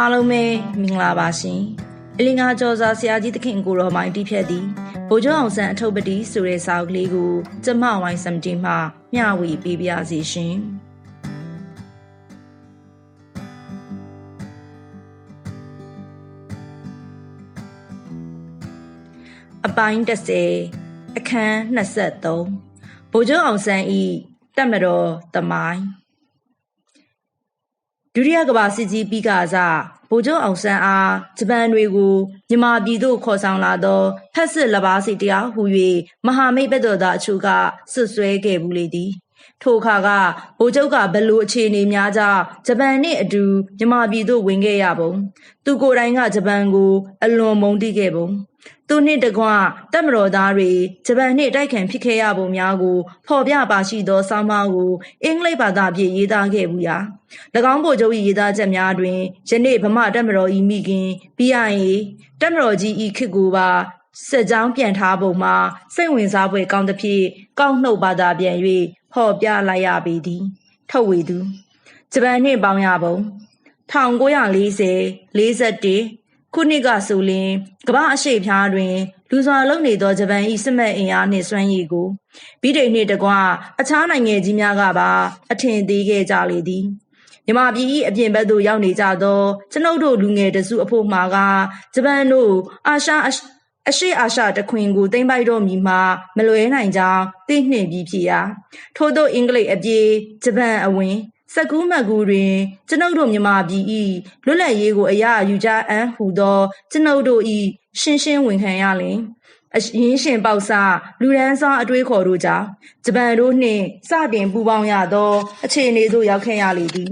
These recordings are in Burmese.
အားလုံးပဲမင်္ဂလာပါရှင်အလင်္ကာကျော်စာဆရာကြီးသခင်ကိုတော်မိုင်းတီးဖြတ်သည်ဗိုလ်ချုပ်အောင်ဆန်းအထုပ်ပတိဆိုတဲ့စာအုပ်ကလေးကိုကျမဝိုင်းစမ်တီမှမျှဝေပေးပါရစေရှင်အပိုင်း30အခန်း23ဗိုလ်ချုပ်အောင်ဆန်းဤတက်မတော်သမိုင်း ဒုတိယကမ္ဘာစစ်ကြီးပြီးကစားဗိုလ်ချုပ်အောင်ဆန်းအားဂျပန်တွေကိုမြန်မာပြည်သို့ခေါ်ဆောင်လာသောဖက်စစ်လက်ပါစီတရားဟူ၍မဟာမိတ်ဘက်တော်သားအချို့ကဆွဆွဲခဲ့ဘူးလေသည် ထိုအခါကဗိုလ်ချုပ်ကဘလို့အခြေအနေများကြောင့်ဂျပန်နှင့်အတူမြန်မာပြည်သို့ဝင်ခဲ့ရပုံသူကိုယ်တိုင်ကဂျပန်ကို အလွန်မုန်းတိခဲ့ပုံသူနှင့်တကွတပ်မတော်သားတွေဂျပန်နှင့်တိုက်ခံဖြစ်ခဲ့ရပုံများကိုဖော်ပြပါရှိသောဆောင်းပါးကိုအင်္ဂလိပ်ဘာသာဖြင့်ရေးသားခဲ့ဘူးရာ၎င်းဗိုလ်ချုပ်၏ရေးသားချက်များတွင်ယနေ့ဗမာတပ်မတော်၏မိခင် BIA တပ်မတော်ကြီး၏ခေတ်ကိုပါစက်ကြောင်းပြန်ထားပုံမှာစိတ်ဝင်စားဖွယ်ကောင်းသဖြင့်ကောက်နှုတ်ဘာသာပြန်၍ ဖော်ပြလိုက်ရပေသည် ထုတ်ဝေသူဂျပန်နှင့်ပေါင်းရပုံ1940 41ခုနှစ်ကဆိုလျင်ကမ္ဘာအရှိဖြားတွင် လူစွာလုံနေသောဂျပန်၏စစ်မှတ်အင်အားနှင့်စွမ်းရည်ကိုဗြိတိန်နှင့်တကွအခြားနိုင်ငံကြီးများကပါ အထင်သေးခဲ့ကြလေသည်မြမပြည်၏အပြင်ဘက်သို့ရောက်နေကြသောကျွန်ုပ်တို့လူငယ်တစုအဖို့မှာကဂျပန်တို့အာရှ အရှိအာရှတခွင်ကိုသိမ့်ပိုက်တော့မီမှာမလွဲနိုင်ကြောင်းသိနှင့်ပြီးဖြစ်ရာထို့သောအင်္ဂလိပ်အပြေဂျပန်အဝင်စက်ကူးမက်ကူတွင်ကျွန်ုပ်တို့မြမပြည်၏လွတ်လပ်ရေးကိုအရာယူကြအံ့ဟူသောကျွန်ုပ်တို့၏ရှင်းရှင်းဝန်ခံရလင်အရင်းရှင်ပေါက်စလူရန်စားအတွေးခေါ်တို့ကြောင့်ဂျပန်တို့နှင့်စတင်ပူးပေါင်းရသောအခြေအနေသို့ရောက်ခဲ့ရလေသည်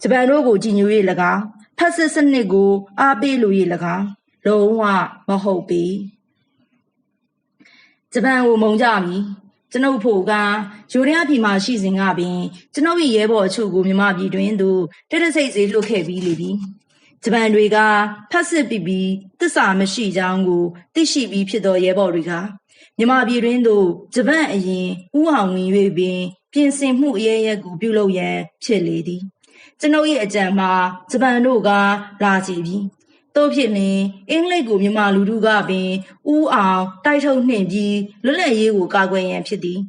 ဂျပန်တို့ကိုကြည်ညို၍၎င်းဖက်စစ်စနစ်ကိုအားပေးလို၍၎င်း လုံးဝမဟုတ်ပေဂျပန်ကိုမုံကြမည်ကျွန်ုပ်ဖို့ကယူရီးယားပြည်မှာရှိစဉ်ကပင်ကျွန်ုပ်၏ရဲဘော်အချို့ကိုမြမပြည်တွင်သို့တက်တဆိတ်စေလွှတ်ခဲ့ပြီးလေပြီဂျပန်တွေကဖတ်စစ်ပြီးပြီးတစ္ဆာမရှိကြောင်းကိုသိရှိပြီးဖြစ်သောရဲဘော်တွေကမြမပြည်တွင်သို့ဂျပန်အရင်ဥအောင်ဝင်၍ပင် ပြင်ဆင်မှုအရေးရက်ကိုပြုလုပ်ရန်ဖြစ်လေသည်ကျွန်ုပ်၏အကြံမှာဂျပန်တို့ကလာကြည်ပြီး တို့ဖြစ်လင်အင်္ဂလိပ်ကိုမြန်မာလူထုကပင်ဥအောင်တိုက်ထုတ်နှင့်ပြီးလွတ်လပ်ရေးကိုကာကွယ်ရန်ဖြစ်သည်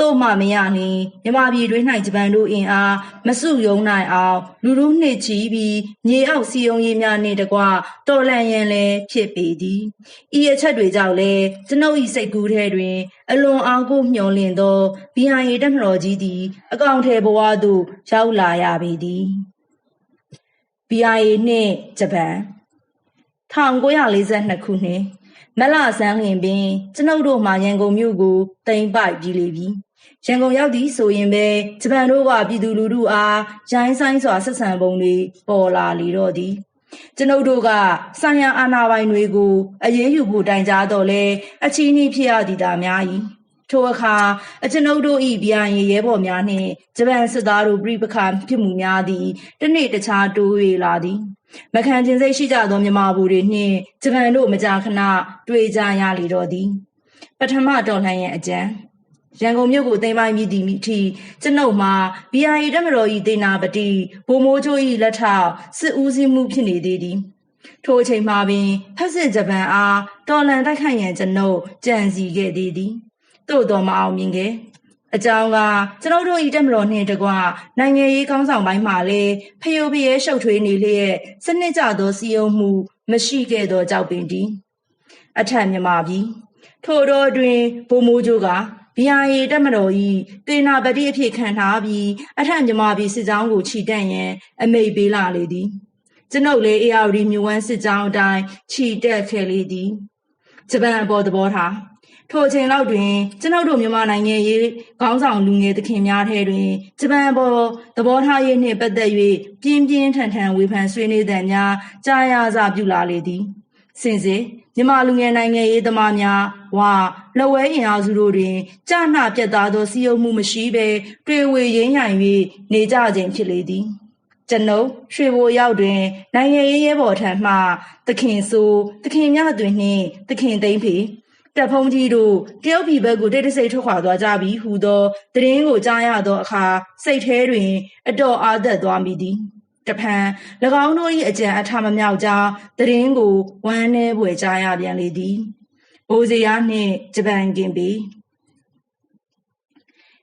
တို့မှမရလင်မြန်မာပြည်တွင်၌ဂျပန်တို့အင်အားမစုယုံနိုင်အောင်လူထုနှင့်ချီပြီးမြေအောက်စီယုံရေးများနှင့်တကွတော်လှန်ရန်လည်းဖြစ်ပေသည်ဤအချက်တွေကြောင့်လည်းကျွန်ုပ်၏စိတ်ကူးထဲတွင် အလွန်အားကိုမျှော်လင့်သော BIA တက်မတော်ကြီးသည် အကောင့်ထဲဘဝသို့ရောက်လာရပေသည် BIA နှင့်ဂျပန် 1942ခုနှစ်မလဆန်းလျင်ပင်ကျွန်ုပ်တို့မှရန်ကုန်မြို့ကိုတိမ်ပိုက်ပြီးလေပြီရန်ကုန်ရောက်သည်ဆိုရင်ပဲဂျပန်တို့ကပြည်သူလူထုအားရိုင်းဆိုင်စွာဆက်ဆံပုံတွေပေါ်လာလေတော့သည်ကျွန်ုပ်တို့ကဆိုင်ရာအာဏာပိုင်တွေကိုအရေးယူဖို့တိုင်ကြားတော့လဲအချီးနှီးဖြစ်ရသည်သာများ၏ထိုအခါအကျွန်ုပ်တို့၏ဗျာရင်ရဲဘော်များနှင့်ဂျပန်စစ်သားတို့ပြိပခါဖြစ်မှုများသည်တနေ့တခြားတိုး၍လာသည် မခံခြင်းစိတ်ရှိကြသောမြမဘူတွေနှင့်ဂျပန်တို့မကြာခဏတွေ့ကြရလေတော့သည် ပထမတော်လှန်ရန်အကြံရန်ကုန်မြို့ကိုသိမ်းပိုက်မိသည့်မိထီကျွန်ုပ်မှာ BIA တက်မတော်၏ဒေနာပတိဘိုမိုးချိုး၏လက်ထောက်စစ်ဦးစီးမှုဖြစ်နေသေးသည်ထိုအချိန်မှာပင်ဖက်စစ်ဂျပန်အားတော်လန်တိုက်ခိုက်ရန်ကျွန်ုပ်ကြံစီခဲ့သေးသည်သို့တော်မအောင်မြင်ခဲ့ အကြောင်းကကျွန်ုပ်တို့ဤတက်မတော်နှင့်တကွနိုင်ငံရေးကောင်းဆောင်ပိုင်းမှာလည်းဖျို့ဖျဲရှုပ်ထွေးနေလျက်စနစ်ကျသောစီယုံမှု မရှိခဲ့သောကြောက်ပင်တည်အထက်မြမပြီးထို့တော်တွင်ဘိုမိုးကျိုးကဘီယာရီတက်မတော်ဤတေနာပတိအဖြစ်ခံထားပြီးအထက်မြမပြီးစစ်ကြောင်းကိုခြိတက်ရန်အမိတ်ပေးလာလေသည်ကျွန်ုပ်လည်းအေယာဝတီမြဝန်းစစ်ကြောင်းအတိုင်းခြိတက်ခဲ့လေသည်ဂျပန်အပေါ်သဘောထား ထိုအချိန်လောက်တွင်ကျွန်ုပ်တို့မြန်မာနိုင်ငံရေးခေါင်းဆောင်လူငယ်သခင်များထဲတွင်ဂျပန်ပေါ်သဘောထားရေးနှင့်ပတ်သက်၍ပြင်းပြင်းထန်ထန်ဝေဖန်ဆွေးနွေးသံများကြားရစပြုလာလေသည်စင်စစ်မြန်မာလူငယ်နိုင်ငံရေးသမားများဝါလဝဲအင်အားစုတို့တွင်ကြာနှပြတ်သားသောစီယုံမှုမရှိဘဲတွေ့ဝေရင်းရန်၍နေကြခြင်းဖြစ်လေသည်ကျွန်ုပ်ရွှေဘိုရောက်တွင်နိုင်ငံရေးရဲဘော်ထံမှသခင်ဆိုသခင်မြတွင်နှင့်သခင်သိမ့်ဖေ တပ်ဖုံးကြီးတို့တရုတ်ပြည်ဘက်ကိုတိတ်တဆိတ်ထွက်ခွာသွားကြပြီဟူသောသတင်းကိုကြားရသောအခါစိတ်ထဲတွင် အတော်အားသက်သွားမိသည်တဖန်၎င်းတို့၏အကြံအထမမြောက်ကြောင်းသတင်းကိုဝမ်းနည်းပွေကြားရပြန်လေသည်ဘိုးစရာနှင့်ဂျပန်ကင်ပီ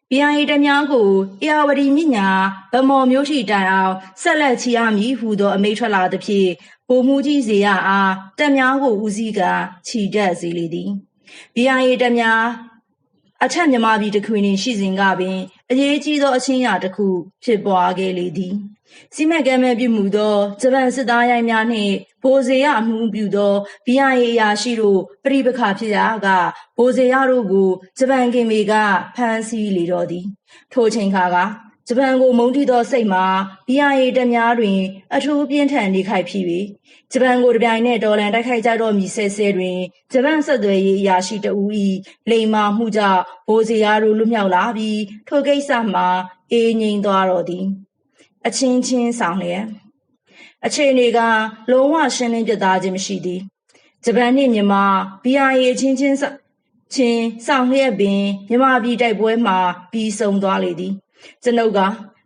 BIA တများကိုအေယာဝတီမြညာဗမော်မျိုးရှိတိုင်အောင်ဆက်လက်ချီရမည်ဟူသောအမိန့်ထွက်လာသဖြင့်ဗိုလ်မှူးကြီးစေရအားတက်များကိုဦးစီးကခြိတက်စေလေသည် BIA တက်များအထက်မြမပြည်တခွေနှင့်ရှိစဉ်ကပင်အရေးကြီးသောအချင်းရာတစ်ခုဖြစ်ပွားခဲ့လေသည်စီမံကမ်းမဲ့ပြုမှုသောဂျပန်စစ်သားရိုင်းများနှင့်ဘိုဇေယအမှုပြုသော BIA အရာရှိတို့ပြိပခဖြစ်ရာကဘိုဇေယတို့ကိုဂျပန်ကင်မီကဖမ်းဆီးလေတော့သည်ထိုချိန်ခါက ဂျပန်ကိုမုန်းတီသောစိတ်မှာ BIA တများတွင် အထူးပြင်းထန်နေခိုက်ဖြစ်၍ဂျပန်ကိုတပြိုင်နက်တော်လန်တိုက်ခိုက်ကြတော့မည်ဆဲဆဲတွင်ဂျပန်ဆက်သွယ်ရေးအရာရှိတဦး၏လိမ်မာမှုကြောင့်ဘိုဇေယတို့လွတ်မြောက်လာပြီးထိုကိစ္စမှာအေးငြိမ်သွားတော့သည် အချင်းချင်းဆောင်လျက်အခြေအနေကလုံးဝရှင်းလင်းပြသခြင်းမရှိသည်ဂျပန်နှင့်မြန်မာ BIA အချင်းချင်းချင်းဆောင်လျက်ပင်မြန်မာပြည်တိုက်ပွဲမှာပြီးဆုံးသွားလေသည် ကျွန်ုပ်က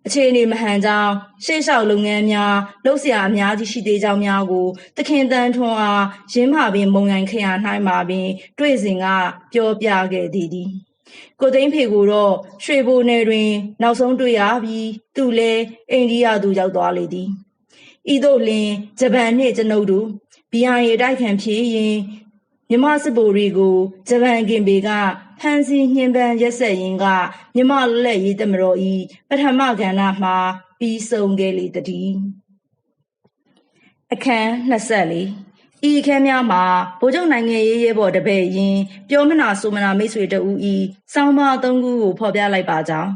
အခြေအနေမဟန်ကြောင်းရှေ့လျှောက်လုပ်ငန်းများလှုပ်ရှားအများကြီးရှိသေးကြောင်းများကိုတခင်တန်ထွန်းအားရင်းမှပင်မုံရိုင်ခရ၌မှာပင် တွေ့စဉ်ကပြောပြခဲ့သည်သည်ကိုသိန်းဖေကိုတော့ရွှေဘိုနယ်တွင် နောက်ဆုံးတွေ့ရပြီးသူလည်းအိန္ဒိယသို့ရောက်သွားလေသည်ဤသို့လင်ဂျပန်နှင့်ကျွန်ုပ်တို့ BIA တိုက်ခံဖြစ်ရင် မြမစစ်ဗိုလ်တွေကိုဂျပန်ကင်ပေကဖမ်းဆီးညှဉ်းပန်းရက်ဆက်ရင်းကမြမလက်ရေးတမတော်ဤပထမကဏ္ဍမှာပြီးဆုံးခဲ့လေတည်းအခန်း24ဤအခန်းများမှာဗိုလ်ချုပ်နိုင်ငံရေးရဲဘော်တပည့်ရင်ပြောမနာဆိုမနာမိတ်ဆွေတဦးဤစောင်းပါသုံးခုကိုဖော်ပြလိုက်ပါကြောင်း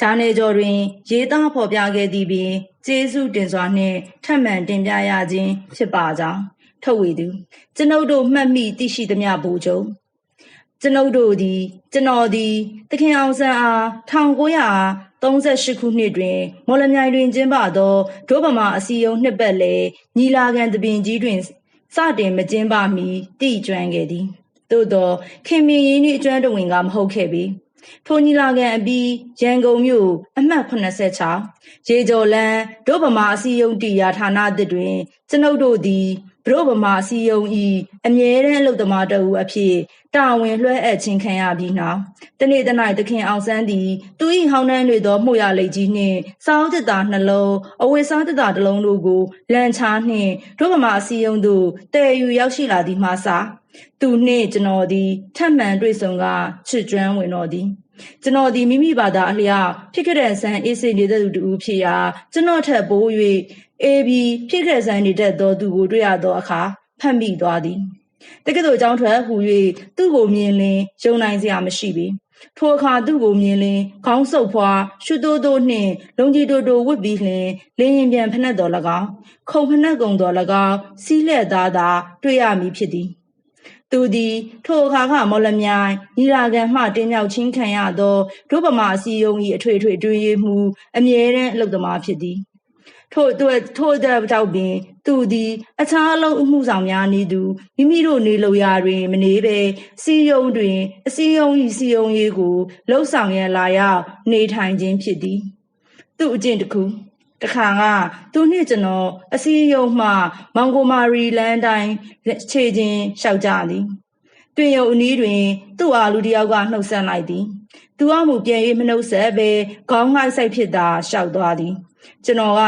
ဂျာနယ်ကျော်တွင် ရေးသားဖော်ပြခဲ့သည်ပင်ကျေးဇူးတင်စွာနှင့်ထပ်မံတင်ပြရခြင်းဖြစ်ပါကြောင်း ထုတ်ဝေသူကျွန်ုပ်တို့မှတ်မိသိရှိသမျှဗိုလ်ချုပ်ကျွန်ုပ်တို့သည်ကျွန်တော်သည်တခင်အောင်ဆန်းအား1938ခုနှစ်တွင် မော်လမြိုင်တွင်ကျင်းပသောဒို့ဗမာအစည်းအရုံးနှစ်ပတ်လည်ညီလာခံတပင်ကြီးတွင်စတင်မကျင်းပမီတိကျွမ်းခဲ့သည်သို့သောခင်မင်းရင်းနှင့်အကျွမ်းတဝင်ကမဟုတ်ခဲ့ပေထိုညီလာခံအပြီးရန်ကုန်မြို့အမှတ်86ရေကျော်လန်းဒို့ဗမာအစည်းအရုံးတရားဌာနသစ်တွင်ကျွန်ုပ်တို့သည် ဘရိုဗမာစီယုံဤအမြဲတမ်းအလုပ်သမားတဦးအဖြစ်တာဝန်လွှဲအပ်ခြင်းခံရပြီးနောက်တနေ့တနိုင်သခင်အောင်ဆန်းသည်သူ၏ဟောင်းနှန်းတွေသောမှုရလိတ်ကြီးနှင့်စောင်းတစ်တာနှလုံးအဝေစားတစ်တာတစ်လုံးတို့ကိုလန်ချားနှင့်ဒုဗမာစီယုံသို့တည်ယူရောက်ရှိလာသည်မှစသူနှင့်ကျွန်တော်သည်ထပ်မံတွေ့ဆုံကချစ်ကျွမ်းဝင်တော်သည်ကျွန်တော်ဒီမိမိဘာသာအလျောက်ဖြစ်ခဲ့တဲ့ဆန်းအေးစေနေတဲ့သူတူဖြစ်ရာကျွန်တော်ထက်ပိုး၍ အေးပြီးဖြစ်ခဲ့ဆန်းနေတဲ့သောသူကိုတွေ့ရသောအခါဖတ်မိသွားသည်တကယ်တော့အကြောင်းထွက်ဟူ၍သူ့ကိုမြင်လင်ယုံနိုင်စရာမရှိပေထိုအခါသူ့ကိုမြင်လင်ခေါင်းဆုပ်ဖွာရှုတိုးတိုးနှင့်လုံကြီးတိုးတိုးဝစ်ပြီးလျင်လင်းရင်ပြန်ဖနှက်တော်၎င်းခုံဖနှက်ကုံတော်၎င်းစီးလက်သားသာတွေ့ရမည်ဖြစ်သည်သူသည်ထိုအခါကမော်လမြိုင်ညီလာခံမှတင်းမြောက်ချင်းခံရသောဒုဗမာအစည်းအရုံး၏အထွေထွေတွင်ရမှုအမြဲတမ်းအလုသမားဖြစ်သည် ထို့အတွက်ထို့တဲ့ကြောင့်ပင် သူသည် အခြားအလုံးအမှုဆောင်များနေသူမိမိတို့နေလိုရာတွင် မနေပဲစီယုံတွင် အစည်းအရုံး၏စီယုံရေးကိုလှုပ်ဆောင်ရန်လာရောက်နေထိုင်ခြင်းဖြစ်သည်သူ့အကျင့်တစ်ခုတခါကသူနှင့်ကျွန်တော်အစည်းအရုံးမှ မောင်ကိုမာရီလန်တိုင်းခြေချင်းလျှောက်ကြသည် တွင်ယုံအနီးတွင် သူ့အားလူတယောက်ကနှုတ်ဆက်လိုက်သည်သူအမှုပြန်၍မနှုတ်ဆက်ပဲခေါင်းငိုက်ဆိုင်ဖြစ်သာလျှောက်သွားသည်ကျွန်တော်က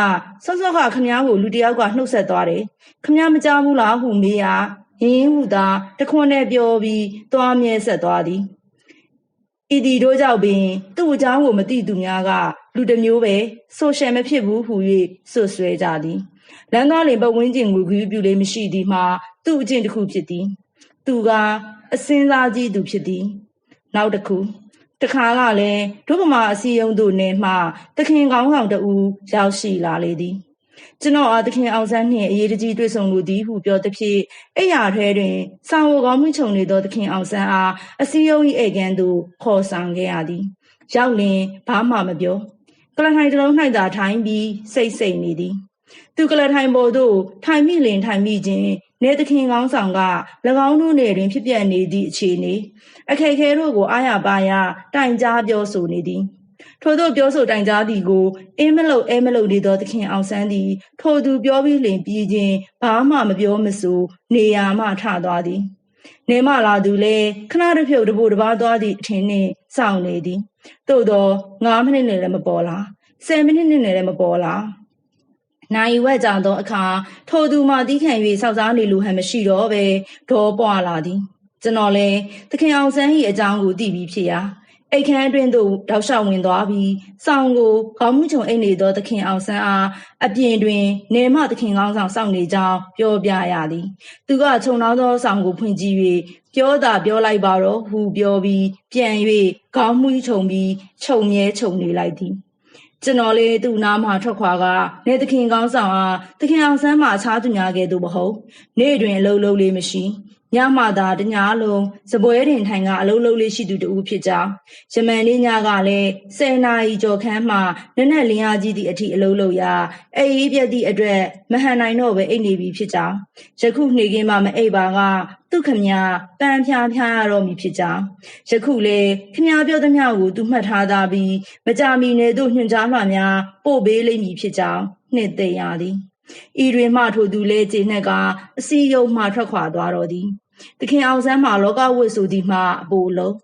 ဆော့ဆော့ခခမားကိုလူတယောက်ကနှုတ်ဆက်သွားတယ်ခမားမကြားဘူးလားဟုမေးရရင်းဟုသာတခွန်းနဲ့ပြောပြီးသွားမြဲဆက်သွားသည်ဤဒီတို့ကြောင့်ပင် သူ့အကြောင်းကိုမသိသူများကလူတစ်မျိုးပဲဆိုရှယ်မဖြစ်ဘူးဟု၍ဆွဆွဲကြသည်လမ်းကားလင်ပတ်ဝန်းကျင်ကိုဂရုပြုလေးမရှိသည်မှာသူ့အကျင့်တစ်ခုဖြစ်သည်သူက အစင်းစားကြီးသူဖြစ်သည် နောက်တစ်ခုတခါကလည်းဒုဗမာအစည်းအရုံးသို့နေမှတခင်ကောင်းဆောင်တူရောက်ရှိလာလေသည်ကျွန်တော်အားသခင်အောင်ဆန်းနှင့်အရေးတကြီးတွေ့ဆုံလိုသည်ဟုပြောသည်ဖြင့်အဲ့ရထဲတွင်စာဝကောင်းမှုခြုံနေသောသခင်အောင်ဆန်းအားအစည်းအရုံး၏ဧကန်သို့ခေါ်ဆောင်ခဲ့ရသည်ရောက်လင်ဘာမှမပြောကလထိုင်တလုံး၌သာထိုင်ပြီးစိတ်စိတ်နေသည် သူကလထိုင်ပေါ်သို့ထိုင်မိလင်ထိုင်မိခြင်း နေသခင်ကောင်းဆောင်က၎င်းတို့နယ်တွင်ဖြစ်ပျက်နေသည့်အခြေအနေအခက်ခဲတို့ကိုအားရပါရတိုင်ကြားပြောဆိုနေသည်ထို့သောပြောဆိုတိုင်ကြားသည်ကိုအင်းမလုတ်အဲမလုတ်နေသောသခင်အောင်ဆန်းသည် ထိုသူပြောပြီးလင်ပြီးခြင်းဘာမှမပြောမဆိုနေရာမှထသွားသည်နေမလာသူလည်းခဏတစ်ဖြုတ်တပို့တပားသွားသည့်အထင်နှင့်စောင့်နေသည်သို့သော9မိနစ်နဲ့လည်းမပေါ်လာ10မိနစ်နဲ့လည်းမပေါ်လာ နိုင်ဝက်ကြောင်သောအခါထိုသူမှတီးခံ၍စောက်စားနေလူဟန်မရှိတော့ပဲဒေါ်ပွားလာသည်ကျွန်တော်လည်းသခင်အောင်ဆန်း၏အကြောင်းကိုသိပြီးဖြစ်ရာအိတ်ခမ်းအတွင်းသို့တောက်လျှောက်ဝင်သွားပြီးစောင်းကိုခေါင်းမှုချုံအိတ်နေသောသခင်အောင်ဆန်းအားအပြင်တွင်နေမသခင်ကောင်းဆောင်စောင့်နေကြောင်းပြောပြရသည်သူကခြုံနှောင်းသောစောင်းကိုဖွင့်ကြည့်၍ပြောတာပြောလိုက်ပါတော့ဟုပြောပြီးပြန်၍ခေါင်းမှုချုံပြီးခြုံမြဲခြုံနေလိုက်သည် ကျွန်တော်လေးသူ့နားမှာထွက်ခွာကနေသခင်ကောင်းဆောင်အားသခင်အောင်ဆန်းမှာအခြားသူများကဲ့သို့မဟုတ်နေ့တွင်အလုံးလုံးလေးမရှိ ညမှသာတညာလုံးစပွဲတင်ထိုင်ကအလုံးလုံးလေးရှိသူတူဖြစ်ကြောင်းယမန်လေးညကလည်းဆယ်နာရီကျော်ခန်းမှနက်နက်လင်းအားကြီးသည့်အထိအလုံးလုံးရာအေးအေးပြက်သည့်အတွက်မဟန်နိုင်တော့ပဲအိတ်နေပြီဖြစ်ကြောင်းယခုနေကင်းမှမအိပ်ပါကသူခမညာပန်းဖြားဖြားရတော့မည်ဖြစ်ကြောင်းယခုလေခမညာပြောသမျှကိုသူမှတ်ထားသားပြီးမကြမီနေသို့ညွှန်ကြားမှများပို့ပေးလိမ့်မည်ဖြစ်ကြောင်းနှစ်သိရသည်ဤတွင်မှထိုသူလဲခြေနှက်ကအစီယုံမှထွက်ခွာသွားတော်သည် သခင်အောင်ဆန်းမှာလောကဝတ်ဆိုသည်မှအပိုလုံး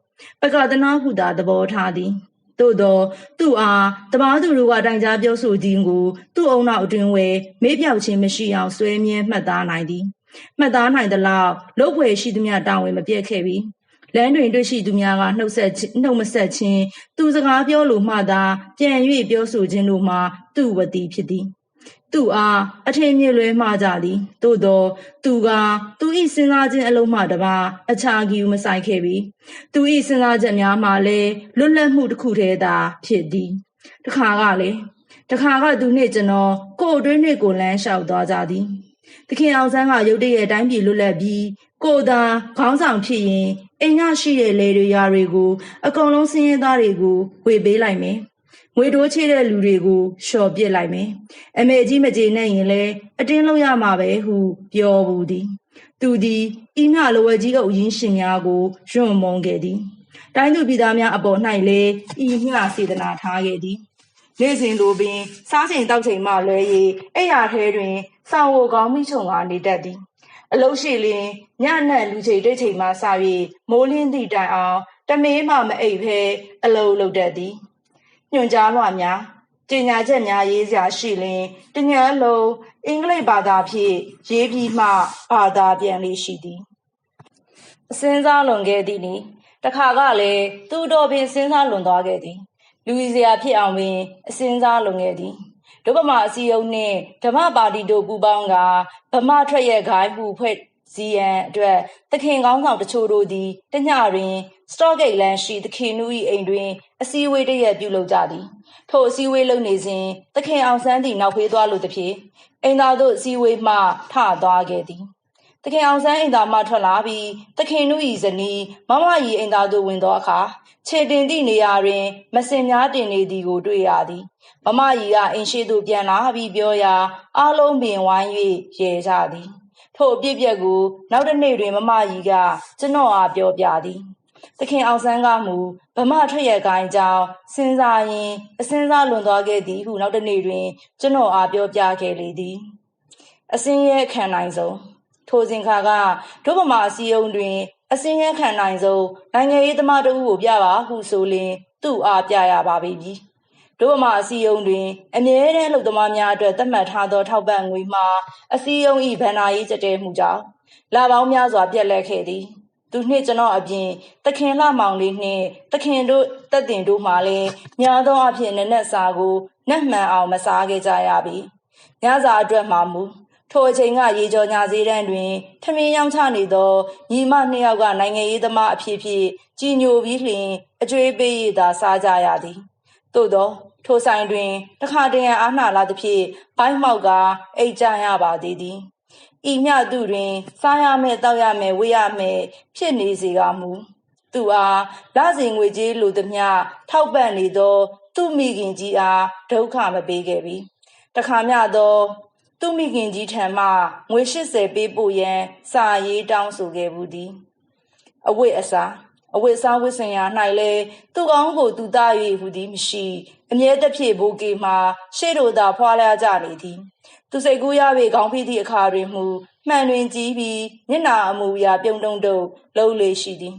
ပကတနာဟုသာသဘောထားသည်သို့သောသူ့အားတပားသူတို့ကတိုင်ကြားပြောဆိုခြင်းကိုသူ့အုံနောက်အတွင်ဝဲမေးပြောက်ခြင်းမရှိအောင်ဆွဲမြဲမှတ်သားနိုင်သည်မှတ်သားနိုင်သလောက်လုတ်ဖွယ်ရှိသမျှတောင်းဝင်မပြတ်ခဲ့ပြီလမ်းတွင်တွေ့ရှိသူများကနှုတ်ဆက်နှုတ်မဆက်ခြင်းသူစကားပြောလို့မှသာပြန်၍ပြောဆိုခြင်းတို့မှာသူ့ဝတိဖြစ်သည် သူအားအထင်မြင်လွဲမှကြသည်သို့သောသူကသူ၏စဉ်းစားခြင်းအလုံးမှတပါအခြားကြီးမဆိုင်ခဲ့ပြီသူ၏စဉ်းစားချက်များမှလည်းလွတ်လပ်မှုတစ်ခုတည်းသာဖြစ်သည်တခါကလည်းတခါကသူနှင့်ကျွန်တော်ကိုအတွင်းနှင့်ကိုလမ်းလျှောက်သွားကြသည်သခင်အောင်ဆန်းကရုတ်တရက်တိုင်းပြည်လွတ်လပ်ပြီးကိုသာခေါင်းဆောင်ဖြစ်ရင်အိမ်ကရှိတဲ့လေတွေရာတွေကို အကုန်လုံးစင်းရဲသားတွေကိုဝေပေးလိုက်မယ် ငွေတိုးချေတဲ့လူတွေကိုလျှော်ပစ်လိုက်မယ်အမေကြီးမကြေနဲ့ရင်လဲအတင်းလုံးရမှာပဲဟုပြောဘူးသည်သူသည်ဤမြလဝဲကြီးအုပ်ရင်းရှင်များကိုယွန့်မုံခဲ့သည်တိုင်းသူပြည်သားများအပေါ်၌လည်းဤမြစေတနာထားခဲ့သည်နေ့စဉ်လိုပင်စားချိန်တောက်ချိန်မှလွဲ၍အိယာထဲတွင်စောင်းဝကောင်းမိချုံကနေတတ်သည်အလုံးရှိလင်ညနက်လူချိန်တိတ်ချိန်မှစ၍မိုးလင်းသည့်တိုင်အောင်တမေးမှမအိပ်ဖဲအလုံးလုံးတတ်သည် ညွှန်ကြားလွှာများကြေညာချက်များရေးစရာရှိလင်တညံလုံးအင်္ဂလိပ်ဘာသာဖြင့်ရေးပြီးမှဘာသာပြန်လေးရှိသည်အစင်းစားလွန်ခဲ့သည်နီတခါကလည်းသူတော်ပင်စဉ်းစားလွန်သွားခဲ့သည်လူစရာဖြစ်အောင်ပင်အစင်းစားလွန်ခဲ့သည်ဒုဗမာအစည်းအရုံးနှင့်ဓမ္မပါတီတို့ပူးပေါင်းကဗမာထွက်ရဲ့ဂိုင်းမှုဖွဲ့ စည်းရန်အတွက်သခင်ကောင်းဆောင်တချို့တို့သည်တညတွင်စတော့ဂိတ်လန်ရှိသခင်နူ၏အိမ်တွင်အစည်းအဝေးတရက်ပြုလုပ်ကြသည်ထိုအစည်းအဝေးလုပ်နေစဉ်သခင်အောင်ဆန်းသည်နောက်ဖေးသွားလိုသည်ဖြင့်အိမ်သားတို့အစည်းအဝေးမှထသွားခဲ့သည်သခင်အောင်ဆန်းအိမ်သားမှထွက်လာပြီးသခင်နူ၏ဇနီးမမကြီးအိမ်သားတို့ဝင်သောအခါခြေတင်သည့်နေရာတွင် မစင်များတင်နေသည်ကိုတွေ့ရသည်မမကြီးကအိမ်ရှိသို့ပြန်လာပြီးပြောရာအားလုံးပင်ဝိုင်း၍ရေကြသည် ထိုအပြစ်ပြက်ကို နောက်တစ်နေ့တွင်မမကြီးကကျွန်တော်အားပြောပြသည်သခင်အောင်ဆန်းကမူဗမာထွက်ရကိုင်းကြောင်းစဉ်းစားရင်အစင်းစားလွန်သွားခဲ့သည်ဟုနောက်တစ်နေ့တွင် ကျွန်တော်အားပြောပြခဲ့လေသည်အစင်းရဲ့ခံနိုင်ဆုံးထိုစဉ်ခါကဒုဗမာအစည်းအုံတွင် အစင်းရဲခံနိုင်ဆုံးနိုင်ငံရေးသမားတဦးကိုပြပါဟုဆိုလျင် သူ့အားပြရပါပြီ။ ဒို့မှအစည်းအရုံးတွင် အမြဲတမ်းလုပ်သမားများအတွက်သတ်မှတ်ထားသောထောက်ပံ့ငွေမှာအစည်းအရုံး၏ဗန္နာရေးကြတဲ့မှုကြောင့်လာပေါင်းများစွာပြက်လက်ခဲ့သည်သူနှင့်ကျွန်တော်အပြင်တခင်လှမောင်လေးနှင့်တခင်တို့တက်တင်တို့မှလည်းညာသောအဖြစ်နက်နက်စာကိုနှက်မှန်အောင်မစားခဲ့ကြရပြီညစာအတွက်မှမူထိုအချိန်ကရေကြောညာစည်းတန်းတွင်ထမင်းရောင်းချနေသောညီမနှစ်ယောက်ကနိုင်ငံရေးသမားအဖြစ်ဖြစ်ကြီးညိုပြီးလျှင်အကျွေးပေးရသာစားကြရသည်သို့သော ထိုဆိုင်တွင်တခါတရံအားနှလာသဖြင့်ဘိုင်းမောက်ကအိတ်ကြရပါသေးသည်ဤမြသူတွင် စားရမယ်တောက်ရမယ်ဝေးရမယ်ဖြစ်နေစေကမူသူအားလစဉ်ငွေကြေးလိုသည်မျှထောက်ပံ့နေသော သူမိခင်ကြီးအားဒုက္ခမပေးခဲ့ပြီတခါမျှသော သူမိခင်ကြီးထံမှငွေ80ပေးပို့ရန်စာရေးတောင်းဆိုခဲ့ဘူးသည်အဝိအစာ အဝိစားဝိစင်ရာ၌လဲသူကောင်းကိုသူသား၍ဟူသည်မရှိအမြဲတဖြင့်ဘိုးကေမှာရှေ့တို့သာဖွာလာကြနေသည် သူစိတ်ကူးရ၍ခေါင်းဖိသည့်အခါတွင်မူမှန်တွင်ကြည့်ပြီးမျက်နာအမူအရာပြုံတုံတုံလုံးလေရှိသည်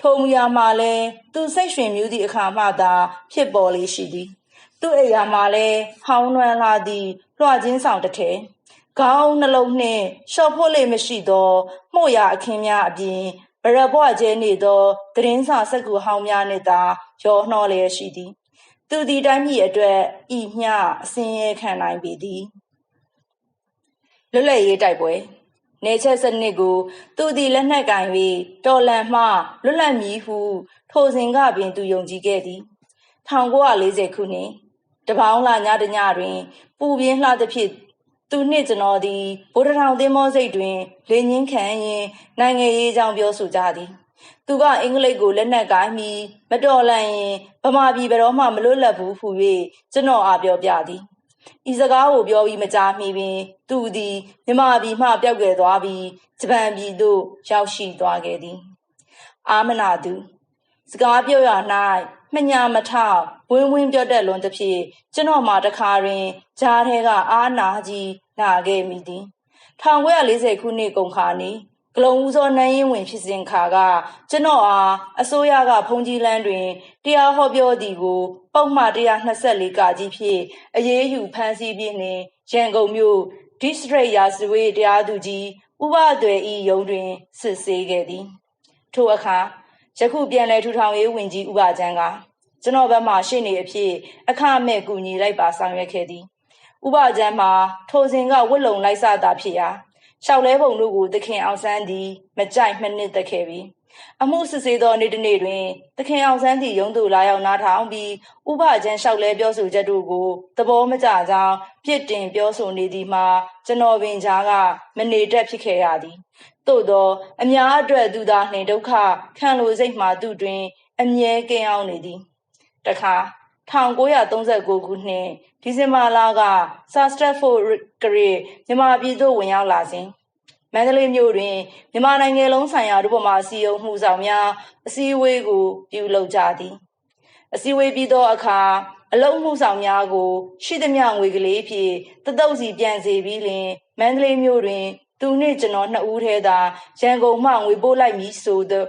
ထိုမူရာမှလဲသူစိတ်ရွှင်မြူးသည့်အခါမှသာဖြစ်ပေါ်လေရှိသည် သူ့အိယာမှလဲဟောင်းနှွမ်းလာသည့်လွှချင်းဆောင်တစ်ထဲခေါင်းနှလုံးနှင့်ရှော့ဖို့လေမရှိသောမှုရအခင်းများအပြင် ဗရဘွားကျဲနေသောသတင်းစာစက်ကူဟောင်းများနှင့်သာရောနှောလျက်ရှိသည် သူသည်တိုင်းပြည်အတွက်ဤမျှအစင်းရဲခံနိုင်ပေသည်လွတ်လပ်ရေးတိုက်ပွဲနေချက်စနစ်ကို သူသည်လက်နက်ကင်၍တော်လန်မှလွတ်လပ်မည်ဟုထိုစဉ်ကပင်သူယုံကြည်ခဲ့သည်1940ခုနှစ်တပေါင်းလာညတညတွင် ပူပြင်းလှသဖြင့် သူနှင့်ကျွန်တော်သည်ဗိုလ်တထောင်သင်းမောစိတ်တွင်လေငင်းခံရင်နိုင်ငံရေးအကြောင်းပြောဆိုကြသည်သူကအင်္ဂလိပ်ကိုလက်နက်ကိုင်းပြီးမတော်လန့်ရင်ဗမာပြည်ဘယ်တော့မှမလွတ်လပ်ဘူးဟု၍ကျွန်တော်အားပြောပြသည်ဤစကားကိုပြောပြီးမကြာမီပင် သူသည်မြမပြည်မှပျောက်ကွယ်သွားပြီးဂျပန်ပြည်သို့ရောက်ရှိသွားခဲ့သည် အာမနာသူစကားပြောရ၌ မညာမထောက်ဝင်းဝင်းပြောတတ်လွန်သဖြင့်ကျွန်တော်မှတခါတွင်ဂျားထဲကအာနာကြီးနာခဲ့မိသည်1940ခုနှစ်ကုန်ခါနီဂလုံဦးစောနန်းရင်ဝင်ဖြစ်စဉ်ခါကကျွန်တော်အားအစိုးရကဖုန်ကြီးလန်းတွင်တရားဟောပြောသည်ကိုပုံမှန်124ကကြီးဖြင့်အရေးယူဖမ်းဆီးပြီးနှင့်ရန်ကုန်မြို့ District ရာဇဝေးတရားသူကြီးဥပဒေဤရုံးတွင်စစ်ဆေးခဲ့သည်ထိုအခါ ယခုပြန်လည်ထူထောင်ရေးဝန်ကြီးဥပချမ်းကကျွန်တော်ဘက်မှရှေ့နေအဖြစ်အခမဲ့ကူညီလိုက်ပါဆောင်ရွက်ခဲ့သည်ဥပချမ်းမှာထိုစဉ်ကဝတ်လုံလိုက်စတာဖြစ်ရာရှောက်လဲပုံတို့ကိုသခင်အောင်ဆန်းသည်မကြိုက်မနစ်သက်ခဲ့ပြီအမှုစစ်ဆေးသောနေ့တစ်နေ့တွင်သခင်အောင်ဆန်းသည်ရုံးသို့လာရောက်နားထောင်ပြီးဥပချမ်းလျှောက်လဲပြောဆိုချက်တို့ကိုသဘောမကျကြောင်းပြစ်တင်ပြောဆိုနေသည်မှာကျွန်တော်ပင်ကြားကမနေတတ်ဖြစ်ခဲ့ရသည် သို့သောအများအတွက်သူသာနှင့်ဒုက္ခခံလိုစိတ်မှသူတွင် အမြဲကင်းအောင်နေသည်တခါ1939ခုနှစ်ဒီဇင်ဘာလကဆာစတက်ဖို့ဂရိမြန်မာပြည်သို့ဝင်ရောက်လာစဉ်မန္တလေးမြို့တွင်မြန်မာနိုင်ငံလုံးဆိုင်ရာဒုဗမာစီယုံမှုဆောင်များအစည်းအဝေးကို ပြုလုပ်ကြသည်အစည်းအဝေးပြီးသောအခါအလုံးမှုဆောင်များကို ရှိသမျှငွေကလေးဖြင့်တတုပ်စီပြန်စေပြီးလင်မန္တလေးမြို့တွင် သူနှင့်ကျွန်တော်နှစ်ဦးထဲသာရန်ကုန်မှငွေပို့လိုက်မည်ဆိုသော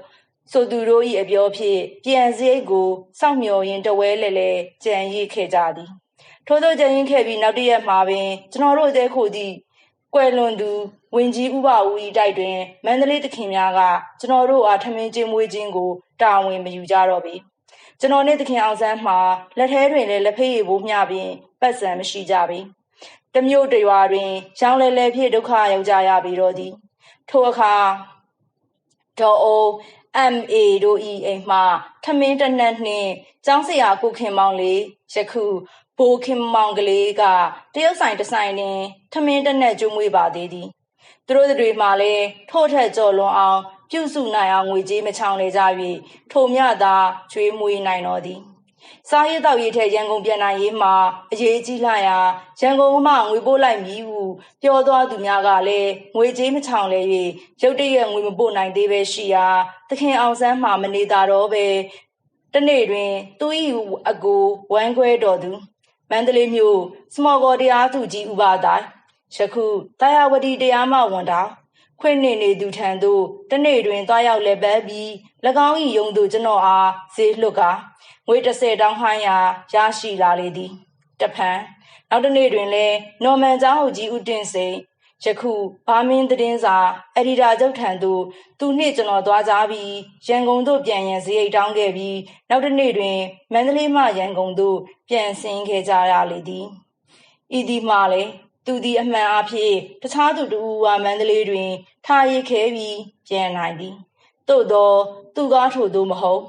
ဆိုသူတို့၏အပြောဖြင့်ပြန်စရိတ်ကိုစောင့်မျှော်ရင်းတဝဲလဲလဲကြံရည်ခဲ့ကြသည်ထို့သောကြံရင်းခဲ့ပြီးနောက်တရက်မှာပင်ကျွန်တော်တို့အသေးခိုသည့်ကွယ်လွန်သူဝင်ကြီးဥပဦးဤတိုက်တွင်မန္တလေးတခင်များကကျွန်တော်တို့အားထမင်းချင်းမွေးခြင်းကိုတာဝန်မယူကြတော့ပေကျွန်တော်နှင့်တခင်အောင်ဆန်းမှာလက်ထဲတွင်လည်းလက်ဖေးရည်ပိုးမျှပြီးပတ်စံမရှိကြပေ တမျိုးတရွာတွင်ရောင်းလဲလဲဖြစ်ဒုက္ခရောက်ကြရပြီတော့သည်ထိုအခါဒေါ်အို MA တို့ဤအိမ်မှထမင်းတနက်နှင့်ကျောင်းဆရာကိုခင်မောင်လေးယခုဘိုးခင်မောင်ကလေးကတရုတ်ဆိုင်တဆိုင်တွင်ထမင်းတနက်ကျွေးမွေးပါသေးသည်သူတို့တွေမှလည်းထို့ထက်ကြော်လွန်အောင် ပြုစုနိုင်အောင်ငွေကြေးမချောင်လေကြ၍ထိုမြသာကျွေးမွေးနိုင်တော်သည် စားရည်တော့ရည်ထဲရန်ကုန်ပြန်နိုင်ရေးမှာအရေးကြီးလာရာရန်ကုန်မှငွေပို့လိုက်မည်ဟုပြောသွားသူများကလည်းငွေကြေးမချောင်လဲ၍ရုတ်တရက်ငွေမပို့နိုင်သေးပဲရှိရာသခင်အောင်ဆန်းမှမနေတာတော့ပဲတနေ့တွင်သူ၏အကိုဝမ်းခွဲတော်သူမန္တလေးမြို့စမော်ကော်တရားသူကြီးဥပါတိုင်းယခုတာယာဝတီတရားမှဝန်တာခွင့်နေနေသူထံသို့တနေ့တွင်သွားရောက်လက်ပတ်ပြီး၎င်း၏ယုံသူကျွန်တော်အားဈေးလွတ်ကာ ငွေ30တောင်းဟိုင်းရာရရှိလာလေသည်တဖန်နောက်တနေ့တွင်လည်းနော်မန်ကျောင်းဟုတ်ကြီးဦးတင်စိန်ယခုဘာမင်းသတင်းစာအက်ဒီတာချုပ်ထံသို့သူနှင့်ကျွန်တော်သွားကြပြီးရန်ကုန်သို့ပြန်ရန်စရိတ်တောင်းခဲ့ပြီးနောက်တစ်နေ့တွင်မန္တလေးမှရန်ကုန်သို့ပြန်ဆင်းခဲ့ကြရလေသည်ဤသည်မှလည်းသူသည်အမှန်အဖြစ်တခြားသူတူဝါမန္တလေးတွင်ထားရခဲပြီးပြန်နိုင်သည်သို့သော သူကားထို့သို့မဟုတ်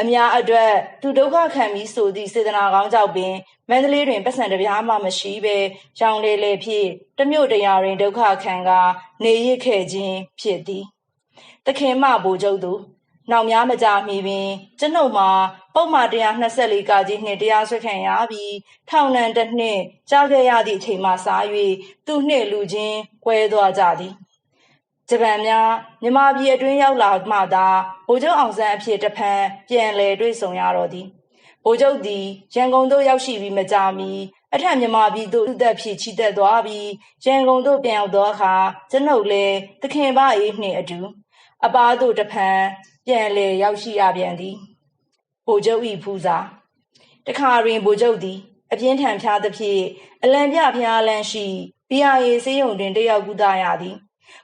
အများအတွက်သူဒုက္ခခံပြီးဆိုသည့်စေတနာကောင်းကြောင့်ပင်မန္တလေးတွင်ပတ်စံတပြားမှမရှိဘဲရောင်လေလေဖြင့်တမျိုးတရာတွင်ဒုက္ခခံကနေရခဲ့ခြင်းဖြစ်သည်တခင်မဘိုလ်ချုပ်သူနောက်များမကြမီပင်ကျွန်ုပ်မှာပုံမှန်124ကကြီးနှင့်တရားစွဲခံရပြီးထောင်ဒဏ်တစ်နှစ်ကြားခဲ့ရသည့်အချိန်မှစ၍သူနှင့်လူချင်းကွဲသွားကြသည် ဂျပန်များမြန်မာပြည်အတွင်းရောက်လာမှသာဗိုလ်ချုပ်အောင်ဆန်းအဖြစ်တစ်ဖန်ပြန်လည်တွေ့ဆုံရတော့သည်ဗိုလ်ချုပ်သည်ရန်ကုန်သို့ရောက်ရှိပြီးမကြာမီအထက်မြန်မာပြည်သို့သူ့သက်ဖြစ်ချီတက်သွားပြီးရန်ကုန်သို့ပြန်ရောက်သောအခါကျွန်ုပ်လည်းသခင်မအေးနှင့်အတူအပားသို့တစ်ဖန်ပြန်လည်ရောက်ရှိရပြန်သည်ဗိုလ်ချုပ်၏ဖူးစာတခါတွင်ဗိုလ်ချုပ်သည်အပြင်းထန်ဖျားသဖြင့်အလံပြဖျားလန်းရှိ BIA စေးရုံတွင်တက်ရောက်ကူတာရသည်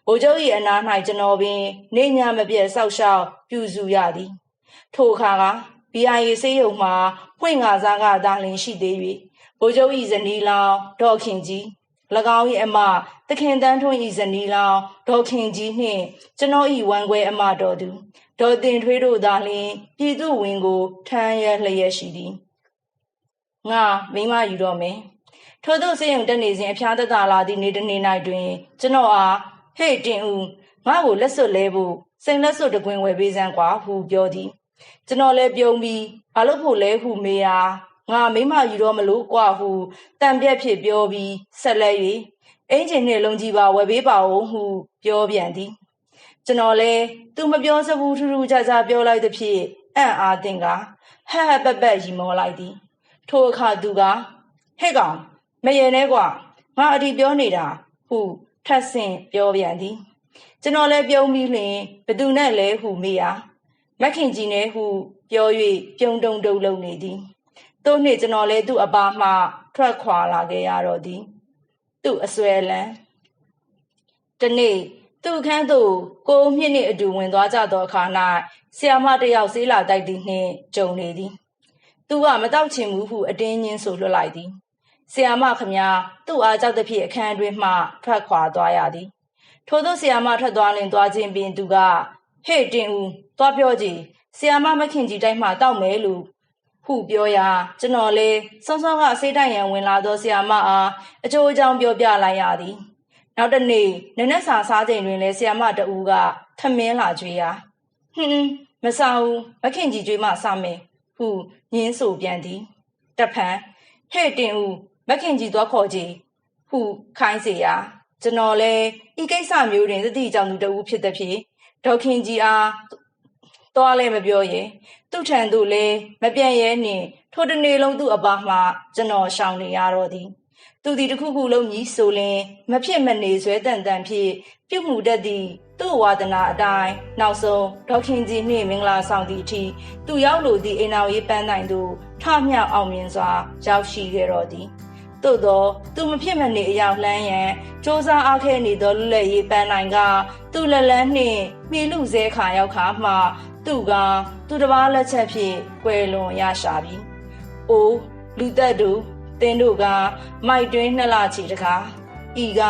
ဗိုလ်ချုပ်၏အနား၌ကျွန်တော်ပင် နေညမပြတ်ဆောက်ရှောက်ပြုစုရသည်ထိုအခါက BIA စေးရုံမှာဖွင့်ငါစားကသာလင်ရှိသေး၍ဗိုလ်ချုပ်၏ဇနီးလောင်ဒေါ်ခင်ကြီး၎င်း၏အမသခင်တန်းထွန်း၏ဇနီးလောင်ဒေါ်ခင်ကြီးနှင့်ကျွန်တော်၏ဝန်ခွဲအမတော်သူဒေါ်တင်ထွေးတို့သာလျှင်ပြည်သူဝင်ကိုထမ်းရလျက်ရှိသည်ငါမိမယူတော့မယ်ထို့သောစေယုံတက်နေစဉ်အဖျားသက်သာလာသည့်နေ့တစ်နေ့၌တွင် ကျွန်တော်အား ဟေ့တင်ဦးငါ့ကိုလက်စွပ်လဲဖို့စိန်လက်စွပ်တကွင်းဝယ်ပေးစမ်းကွာဟုပြောသည်ကျွန်တော်လည်းပြုံးပြီးဘာလို့ဖို့လဲဟုမေးရာငါမိမယူတော့မလို့ကွာဟုတန်ပြက်ဖြစ်ပြောပြီးဆက်လက်၍အင်ဂျင်နှင့်လုံကြီးပါဝယ်ပေးပါဦးဟုပြောပြန်သည်ကျွန်တော်လဲသူမပြောစဘူးထူးထူးခြားခြားပြောလိုက်သဖြင့်အံ့အားသင့်ကဟဟပက်ပက်ရီမောလိုက်သည်ထိုအခါသူကဟဲ့ကောင်မရေနဲ့ကွာငါအတီပြောနေတာဟု ထပ်ဆင့်ပြောပြန်သည်ကျွန်တော်လဲပြုံးပြီးလျင်ဘသူနဲ့လဲဟုမေးရာမက်ခင်ကြီးနဲ့ဟုပြော၍ပြုံးတုံတုံလုံနေသည်တို့နှင့်ကျွန်တော်လဲသူ့အပါမှထွက်ခွာလာခဲ့ရတော့သည်သူ့အစွဲလန်းတနေ့သူ့အခန်းသို့ကိုမြင့်နှင့်အတူဝင်သွားကြသောအခါ၌ဆီယာမတစ်ယောက်ဆေးလာတိုက်သည်နှင့်ကြုံနေသည်သူကမတောက်ချင်ဘူးဟုအတင်းညင်းဆိုလွှတ်လိုက်သည် ဆီယာမခမညာသူ့အားကြောက်သဖြင့်အခန်းအတွင်းမှထွက်ခွာသွားရသည်ထို့သောဆီယာမထွက်သွားလင်သွားခြင်းပင်သူကဟေ့တင်ဦးသွားပြောကြည်ဆီယာမမခင်ကြီးတိုက်မှတောက်မယ်လို့ဟုပြောရာကျွန်တော်လေစောစောကဆေးတိုက်ရန်ဝင်လာသောဆီယာမအားအကျိုးအကြောင်းပြောပြလိုက်ရသည်နောက်တစ်နေ့နနက်စာစားချိန်တွင်လည်းဆီယာမတဦးကထမင်းလာကြွေးရာဟွန်းမစားဘူးမခင်ကြီးကြွေးမှစားမယ်ဟုညင်းဆိုပြန်သည်တဖန်ဟဲ့တင်ဦး မခင်ကြီးသွားခေါ်ကြည်ဟုခိုင်းစေရာကျွန်တော်လည်းဤကိစ္စမျိုးတွင်သတိကြောင့်သူတဦးဖြစ်သည်ဖြင့်ဒေါခင်ကြီးအားသွားလည်းမပြောရင်သူ့ထံသို့လည်းမပြန်ရဲနှင့်ထိုတနေ့လုံးသူ့အပါမှကျွန်တော်ရှောင်နေရတော့သည်သူသည်တစ်ခုခုလုံးကြီးဆိုလင်မဖြစ်မနေဆွဲတန်တန်ဖြစ်ပြုမှုတတ်သည့်သူ့ဝါဒနာအတိုင်းနောက်ဆုံးဒေါခင်ကြီးနှင့်မင်္ဂလာဆောင်သည့်အထိသူရောက်လိုသည့်အိမ်တော်ရေးပန်းတိုင်သို့ထမြောက်အောင်မြင်စွာရောက်ရှိခဲ့တော်သည် သို့သောသူမဖြစ်မနေအရောက်လှမ်းရန်စ조사အားခဲနေသောလွတ်လပ်ရေးပန်းတိုင်က သူ့လက်လန်းနှင့်မိလူစဲခါရောက်ခါမှ သူက သူတစ်ပါးလက်ချက်ဖြင့်ကွယ်လွန်ရရှာပြီ။အိုးလူသက်တို့တင်းတို့ကမိုက်တွင်းနှစ်လချီတကားဤက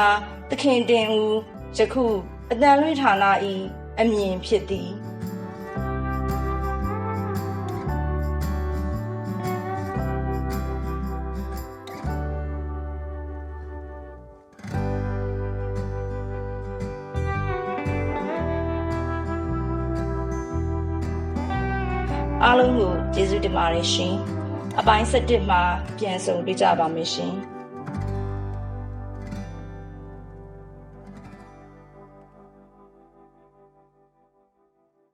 သခင်တင်ဦးယခုအတန်လွင့်ဌာနဤအမြင်ဖြစ်သည် ပါတယ်ရှင်အပိုင်း7မှာပြန်ဆုံတွေ့ကြပါမယ်ရှင်